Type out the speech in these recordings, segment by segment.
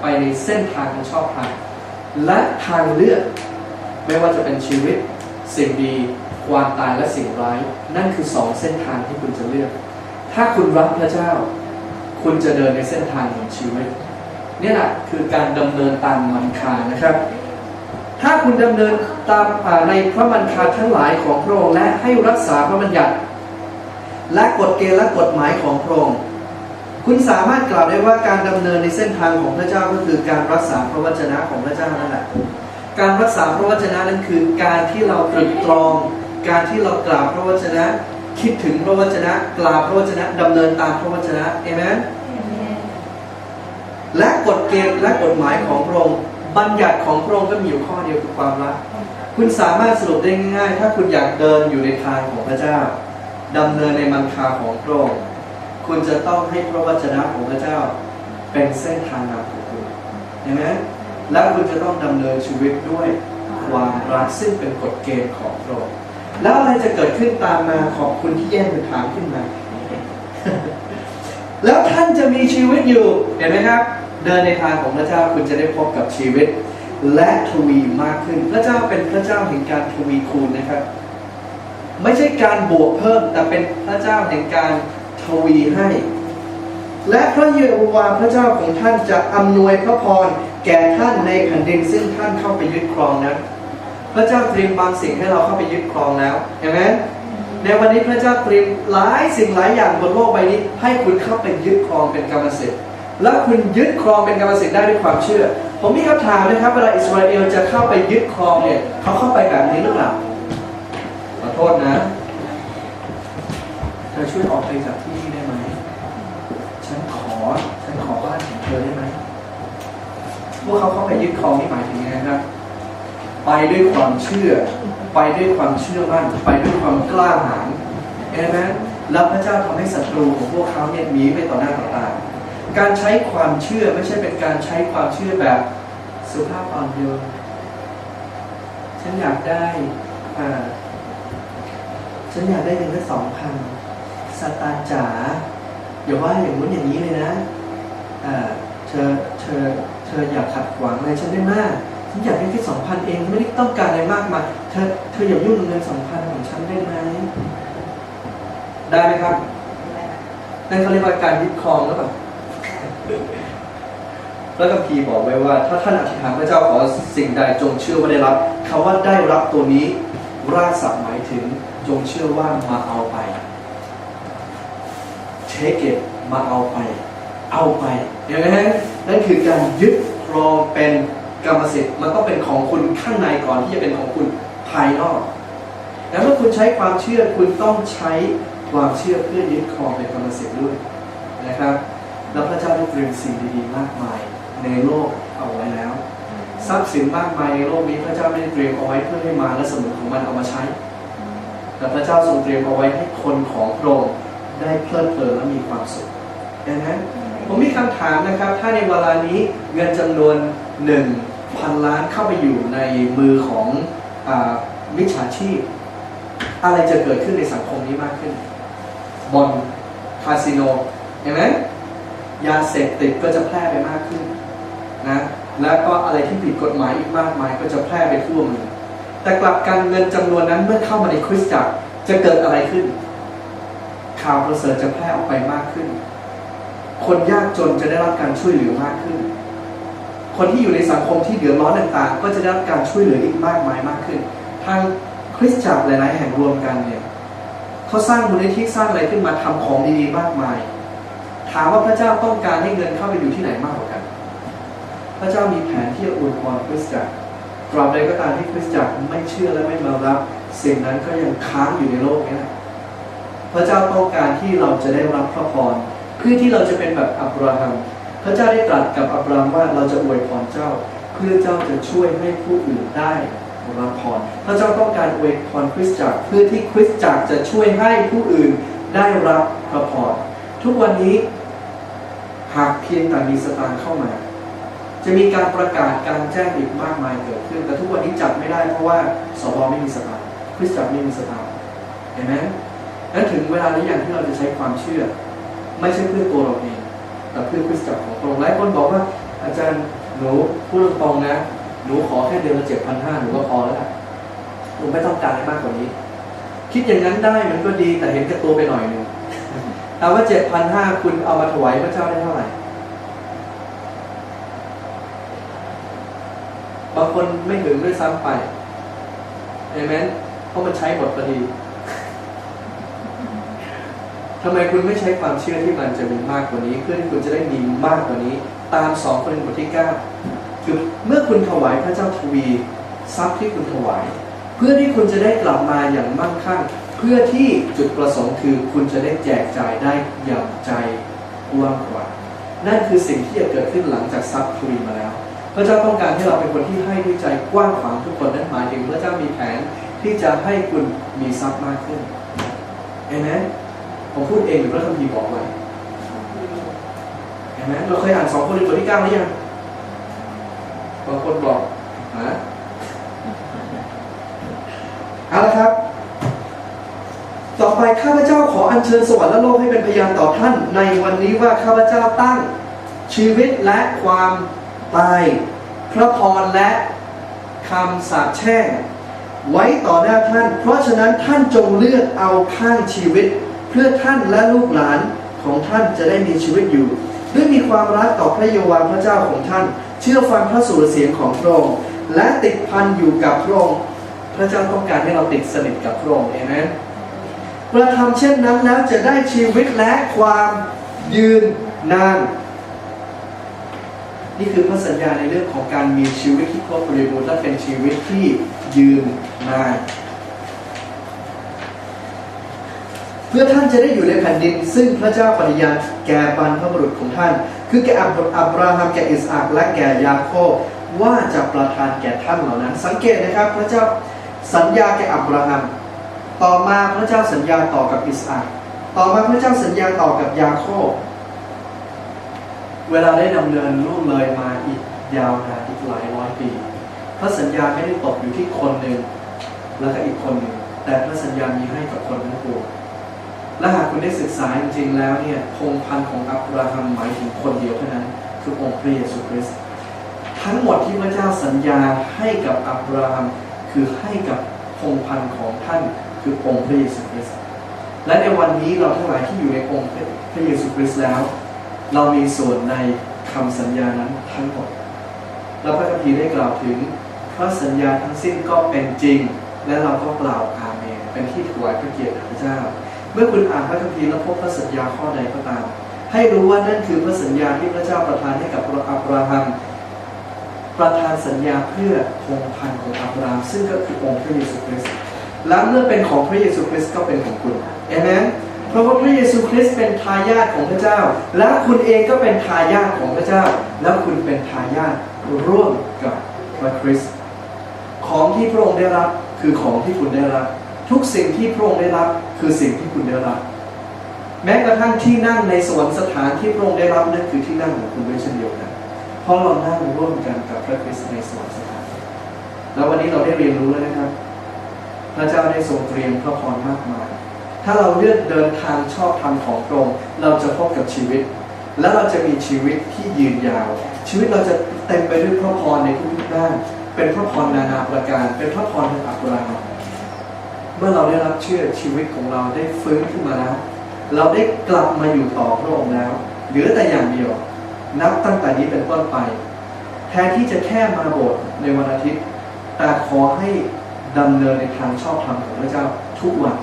ไปในเส้นทางที่ชอบทางและทางเลือก ไม่ว่าจะเป็นชีวิต สิ่งดีความตายและสิ่งร้าย นั่นคือสองเส้นทางที่คุณจะเลือก ถ้าคุณรักพระเจ้า คุณจะเดินในเส้นทางของชีวิตนี่แหละคือการดำเนินตามมันคานะครับ ถ้าคุณดำเนินตามในพระมันคาทั้งหลายของพระองค์และให้รักษาพระบัญญัติ และกฎเกณฑ์และกฎหมายของพระองค์ คุณสามารถกล่าวได้ว่าการดำเนินในเส้นทางของพระเจ้าก็คือการรักษาพระวจนะของพระเจ้านั่นแหละ การรักษาพระวจนะนั้นคือการที่เราตรึกตรอง การที่เรากล่าวพระวจนะ คิดถึงพระวจนะ กล่าวพระวจนะดำเนินตามพระวจนะเอเมนและกฎเกณฑ์และกฎหมายของพระองค์บัญญัติของพระองค์ก็มีอยู่ข้อเดียวคือความรัก คุณสามารถสรุปได้ง่ายๆ ถ้าคุณอยากเดินอยู่ในทางของพระเจ้าดำเนินในมันคาของพระองค์ คุณจะต้องให้พระวจนะของพระเจ้าเป็นเส้นทางนำของคุณเห็นไหมและคุณจะต้องดำเนินชีวิตด้วยความรักซึ่งเป็นกฎเกณฑ์ของพระองค์แล้วอะไรจะเกิดขึ้นตามมาขอบคุณที่แย่งเป็นถามขึ้นมา แล้วท่านจะมีชีวิตอยู่ เห็นไหมครับ เดินในทางของพระเจ้าคุณจะได้พบกับชีวิต และทวีมากขึ้น พระเจ้าเป็นพระเจ้าแห่งการทวีคูณนะครับ ไม่ใช่การบวกเพิ่มแต่เป็นพระเจ้าแห่งการ ทวีให้ และพระเยโฮวาห์พระเจ้าของท่านจะอำนวยพระพรแก่ท่านในแผ่นดินซึ่งท่านเข้าไปยึดครองนั้น พระเจ้าเตรียมบางสิ่งให้เราเข้าไปยึดครองแล้วเห็นไหมในวันนี้พระเจ้าเตรียมหลายสิ่งหลายอย่างบนโลกใบนี้ ให้คุณเข้าไปยึดครองเป็นกรรมสิทธิ์และคุณยึดครองเป็นกรรมสิทธิ์ได้ด้วยความเชื่อ ผมมีคำถามนะครับเวลาอิสราเอลจะเข้าไปยึดครองเนี่ยเขาเข้าไปแบบนี้หรือเปล่าขอโทษนะเธอช่วยออกไปจากที่นี่ได้ไหม ฉันขอ ฉันขอบ้านของเธอได้ไหม พวก เขาเข้าไปยึดครองนี่หมายถึงไงครับ ไปด้วยความเชื่อ ไปด้วยความเชื่อมั่น ไปด้วยความกล้าหาญเห็นไหมแล้วพระเจ้าทำให้ศัตรูของพวกเขาเนี่ยหนีไปต่อหน้าต่อตา การใช้ความเชื่อไม่ใช่เป็นการใช้ความเชื่อแบบสุภาพอ่อนโยน ฉันอยากได้อ่าฉันอยากได้เงินแค่สองพันสตาร์จ๋าอย่าว่าอย่างนู้นอย่างนี้เลยนะอ่าเธอ เธอ เธออยากขัดขวางอะไรฉันได้มากฉันอยากได้แค่สองพันเองไม่ได้ต้องการอะไรมากมายเธอเธออย่ายุ่งเงินสองพันของฉันได้ไหมได้ไหมครับนั่นเขาเรียกว่าการยึดครองหรือเปล่าแล้วก็พีบอกไว้ว่า ถ้าท่านอธิษฐานพระเจ้าขอสิ่งใดจงเชื่อว่าได้รับคำว่าได้รับตัวนี้รากศัพท์หมายถึงจงเชื่อว่ามาเอาไปเทคเกตมาเอาไป เอาไปเห็นไหมฮะนั่นคือการยึดครองเป็นกรรมสิทธิ์มันต้องเป็นของคุณข้างในก่อนที่จะเป็นของคุณภายนอก แล้วเมื่อคุณใช้ความเชื่อคุณต้องใช้ความเชื่อเพื่อยึดครองเป็นกรรมสิทธิ์ด้วยนะครับแล้วพระเจ้าได้เตรียมสิ่งดีๆมากมายในโลกเอาไว้แล้วทรัพย์สินมากมายในโลกนี้พระเจ้าไม่ได้เตรียมเอาไว้เพื่อให้มาและสมุนของมันเอามาใช้ แต่พระเจ้าทรงเตรียมเอาไว้ให้คนของพระองค์ได้เพลิดเพลินและมีความสุขดังนั้น ผมมีคำถามนะครับ ถ้าในเวลานี้เงินจำนวนหนึ่งพันล้านเข้าไปอยู่ในมือของอมิจฉาชีพ อะไรจะเกิดขึ้นในสังคมนี้มากขึ้นบอลคาสิโนเห็นไหมยาเสพติดก็จะแพร่ไปมากขึ้นนะแล้วก็อะไรที่ผิดกฎหมายอีกมากมายก็จะแพร่ไปทั่วเมืองแต่กลับกันเงินจำนวนนั้นเมื่อเข้ามาในคริสตจักรจะเกิดอะไรขึ้น ข่าวประเสริฐจะแพร่ออกไปมากขึ้น คนยากจนจะได้รับการช่วยเหลือมากขึ้น คนที่อยู่ในสังคมที่เดือดร้อนต่างๆ ก็จะได้รับการช่วยเหลืออีกมากมายมากขึ้น ทางคริสตจักรหลาย ๆ แห่งรวมกันเนี่ยเขาสร้างมูลนิธิสร้างอะไรขึ้นมาทำของดีๆ มากมาย ถามว่าพระเจ้าต้องการให้เงินเข้าไปอยู่ที่ไหนมากกว่ากัน พระเจ้ามีแผนที่จะอวยพรคริสตจักรตราบใดก็ตามที่คริสตจักรไม่เชื่อและไม่มารับ สิ่งนั้นก็ยังค้างอยู่ในโลกนี้นะพระเจ้าต้องการที่เราจะได้รับพระพร เพื่อที่เราจะเป็นแบบอับราฮัม พระเจ้าได้ตรัสกับอับราฮัมว่าเราจะอวยพรเจ้า เพื่อเจ้าจะช่วยให้ผู้อื่นได้รับพรพระเจ้าต้องการอวยพรคริสตจักรเพื่อที่คริสตจักรจะช่วยให้ผู้อื่นได้รับพระพรทุกวันนี้หากเพียงแต่มีสตางค์เข้ามา จะมีการประกาศการแจ้งอีกมากมายเกิดขึ้น แต่ทุกวันนี้จัดไม่ได้เพราะว่าสวไม่มีสตางค์คริสตจักรไม่มีสตางค์เห็นไหมนั้นถึงเวลาหรือยังที่เราจะใช้ความเชื่อ ไม่ใช่เพื่อตัวเราเองแต่เพื่อคริสตจักรของพระองค์หลายคนบอกว่า อาจารย์หนูพูดตรงๆนะ หนูขอแค่เดือนละเจ็ดพันห้าหนูก็พอแล้วล่ะหนูไม่ต้องการให้มากกว่านี้ คิดอย่างนั้นได้มันก็ดีแต่เห็นแก่ตัวไปหน่อยหนึ่งถามว่าเจ็ดพันห้าคุณเอามาถวายพระเจ้าได้เท่าไหร่ บางคนไม่ถึงด้วยซ้ำไปเอเมนเพราะมันใช้หมดพอดี ทำไมคุณไม่ใช้ความเชื่อที่มันจะมีมากกว่านี้ เพื่อที่คุณจะได้มีมากกว่านี้ ตามสองคนบทที่เก้าคือเมื่อคุณถวายพระเจ้าทวีทรัพย์ที่คุณถวาย เพื่อที่คุณจะได้กลับมาอย่างมั่งคั่ง เพื่อที่จุดประสงค์คือคุณจะได้แจกจ่ายได้อย่างใจกว้างกว่านั่นคือสิ่งที่จะเกิดขึ้นหลังจากทรัพย์ทวีมาแล้วพระเจ้าต้องการให้เราเป็นคนที่ให้ด้วยใจกว้างขวางทุกคนนั่นหมายถึงพระเจ้ามีแผนที่จะให้คุณมีทรัพย์มากขึ้นเห็น ผมพูดเองหรือพระคัมภีร์บอกไว้เห็นไหมเราเคยอ่านสองคนในบทที่เก้าหรือยังบางคนบอกฮะเอาละครับ ต่อไปข้าพเจ้าขออัญเชิญสวรรค์และโลกให้เป็นพยานต่อท่าน ในวันนี้ว่าข้าพเจ้าตั้งชีวิตและความตายพระพรและคำสาปแช่งไว้ต่อหน้าท่าน เพราะฉะนั้นท่านจงเลือกเอาข้างชีวิต เพื่อท่านและลูกหลานของท่านจะได้มีชีวิตอยู่ ด้วยมีความรักต่อพระเยโวาห์พระเจ้าของท่าน เชื่อฟังพระสุรเสียงของพระองค์และติดพันอยู่กับพระองค์พระเจ้าต้องการให้เราติดสนิทกับพระองค์เองนะกระทำเช่นนั้นแล้วจะได้ชีวิตและความยืนนาน นี่คือพระสัญญาในเรื่องของการมีชีวิตที่ครบบริบูรณ์และเป็นชีวิตที่ยืนนาน เพื่อท่านจะได้อยู่ในแผ่นดิน ซึ่งพระเจ้าปฏิญาณแก่บรรพบุรุษของท่าน คือแก่อับราฮัมแก่อิสอัคและแก่ยาโคบว่าจะประทานแก่ท่านเหล่านั้น สังเกตนะครับ พระเจ้าสัญญาแก่อับราฮัมต่อมาพระเจ้าสัญญาต่อกับอิสอัคต่อมาพระเจ้าสัญญาต่อกับยาโคบเวลาได้ดำเนินล่วงเลยมาอีกยาวนานอีกหลายร้อยปี พระสัญญาไม่ได้ตกอยู่ที่คนหนึ่งแล้วก็อีกคนหนึ่งแต่พระสัญญามีให้กับคนทั้งปวง และหากคุณได้ศึกษาจริงๆแล้วเนี่ยพงพันธ์ของอับราฮัมหมายถึงคนเดียวเท่านั้น คือองค์พระเยซูคริสต์ทั้งหมดที่พระเจ้าสัญญาให้กับอับราฮัมคือให้กับพงพันธ์ของท่านคือองค์พระเยซูคริสต์และในวันนี้เราทั้งหลายที่อยู่ในองค์พระเยซูคริสต์แล้ว เรามีส่วนในคำสัญญานั้นทั้งหมดแล้วพระคัมภีร์ได้กล่าวถึงพระสัญญาทั้งสิ้นก็เป็นจริง และเราก็กล่าวอาเมนเป็นที่ถวายพระเกียรติพระเจ้า เมื่อคุณอ่านพระคัมภีร์แล้วพบพระสัญญาข้อใดก็ตาม ให้รู้ว่านั่นคือพระสัญญาที่พระเจ้าประทานให้กับอับราฮัมประทานสัญญาเพื่อพงศ์พันของอับราฮัมซึ่งก็คือองค์พระเยซูคริสต์และเมื่อเป็นของพระเยซูคริสต์ก็เป็นของคุณเอเมนเพราะว่าพระเยซูคริสต์เป็นทายาทของพระเจ้า และคุณเองก็เป็นทายาทของพระเจ้า และคุณเป็นทายาทร่วมกับพระคริสต์ของที่พระองค์ได้รับคือของที่คุณได้รับ ทุกสิ่งที่พระองค์ได้รับคือสิ่งที่คุณได้รับ แม้กระทั่งที่นั่งในสวรรคสถานที่พระองค์ได้รับนั่นคือที่นั่งของคุณด้วยเช่นเดียวกัน เพราะเรานั่งร่วมกันกับพระคริสต์ในสวรรคสถาน แล้ววันนี้เราได้เรียนรู้แล้วนะครับ พระเจ้าได้ทรงเตรียมพระพรมากมาย ถ้าเราเลือกเดินทางชอบธรรมของพระองค์เราจะพบกับชีวิต และเราจะมีชีวิตที่ยืนยาว ชีวิตเราจะเต็มไปด้วยพระพรในทุกๆด้าน เป็นพระพรนานาประการ เป็นพระพรทางอัปราฮัม เมื่อเราได้รับเชื่อชีวิตของเราได้ฟื้นขึ้นมาแล้ว เราได้กลับมาอยู่ต่อพระองค์แล้ว เหลือแต่อย่างเดียว นับตั้งแต่นี้เป็นต้นไป แทนที่จะแค่มาโบสถ์ในวันอาทิตย์ แต่ขอให้ดำเนินในทางชอบธรรมของพระเจ้าทุกวัน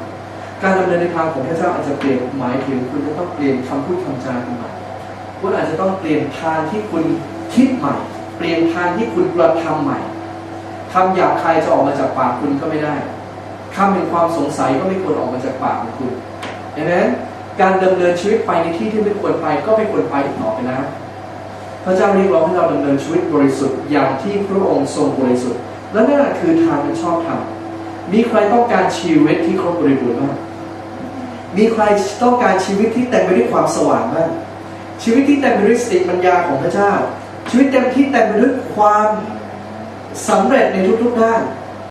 การดำเนินในทางของพระเจ้าอาจจะเปลี่ยนหมายถึงคุณจะต้องเปลี่ยนคำพูดคำจาคุณใหม่คุณอาจจะต้องเปลี่ยนทางที่คุณคิดใหม่ เปลี่ยนทางที่คุณกระทำใหม่คำหยาบคายจะออกมาจากปากคุณก็ไม่ได้ คำแห่งความสงสัยก็ไม่ควรออกมาจากปากของคุณดังนั้นการดำเนินชีวิตไปในที่ที่ไม่ควรไปก็ไม่ควรไปอีกต่อไปแล้วพระเจ้าเรียกร้องให้เราดำเนินชีวิตบริสุทธิ์อย่างที่พระองค์ทรงบริสุทธิ์ และนั่นคือทางที่ชอบธรรมมีใครต้องการชีวิตที่ครบบริบูรณ์บ้างมีใครต้องการชีวิตที่เต็มไปด้วยความสว่างบ้างชีวิตที่เต็มไปด้วยสติปัญญาของพระเจ้า ชีวิตเต็มที่เต็มไปด้วยความสำเร็จในทุกๆด้าน